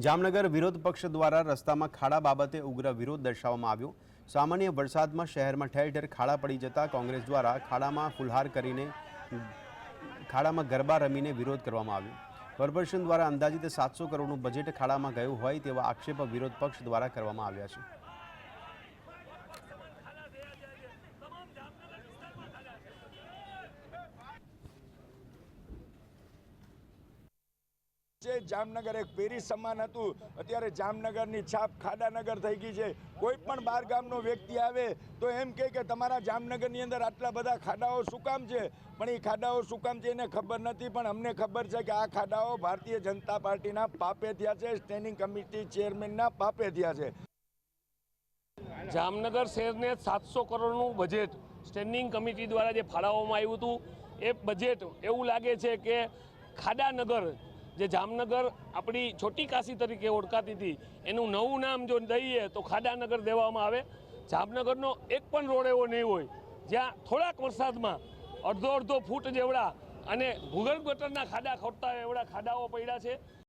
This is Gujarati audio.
જામનગર વિરોધ પક્ષ દ્વારા રસ્તામાં ખાડા બાબતે ઉગ્ર વિરોધ દર્શાવવામાં આવ્યો. સામાન્ય વરસાદમાં શહેરમાં ઠેર ઠેર ખાડા પડી જતા કોંગ્રેસ દ્વારા ખાડામાં ફુલહાર કરીને, ખાડામાં ગરબા રમીને વિરોધ કરવામાં આવ્યો. કોર્પોરેશન દ્વારા અંદાજિત સાતસો કરોડનું બજેટ ખાડામાં ગયું હોય તેવા આક્ષેપ વિરોધ પક્ષ દ્વારા કરવામાં આવ્યા છે. છે જામનગર એક પેરી સમાન હતું. અત્યારે જામનગરની છાપ ખાડાનગર થઈ ગઈ છે. કોઈ પણ બાર ગામનો વ્યક્તિ આવે તો એમ કહે કે તમારા જામનગરની અંદર આટલા બધા ખાડાઓ શું કામ છે? પણ એ ખાડાઓ શું કામ છે એને ખબર નથી. પણ અમને ખબર છે કે આ ખાડાઓ ભારતીય જનતા પાર્ટીના પાપે થયા છે. સ્ટેન્ડિંગ કમિટી ચેરમેનના પાપે થયા છે. જામનગર શહેરને સાતસો કરોડનું બજેટ સ્ટેન્ડિંગ કમિટી દ્વારા જે ફાળવવામાં આવ્યું હતું, એ બજેટ એવું લાગે છે કે ખાડાનગર જે જામનગર આપણી છોટી કાશી તરીકે ઓળખાતી હતી, એનું નવું નામ જો દઈએ તો ખાડાનગર દેવામાં આવે. જામનગરનો એક પણ રોડ એવો નહીં હોય, જ્યાં થોડાક વરસાદમાં અડધો અડધો ફૂટ જેવડા અને ભૂગર્ભ ગટરના ખાડા ખોટતા એવડા ખાડાઓ પડ્યા છે.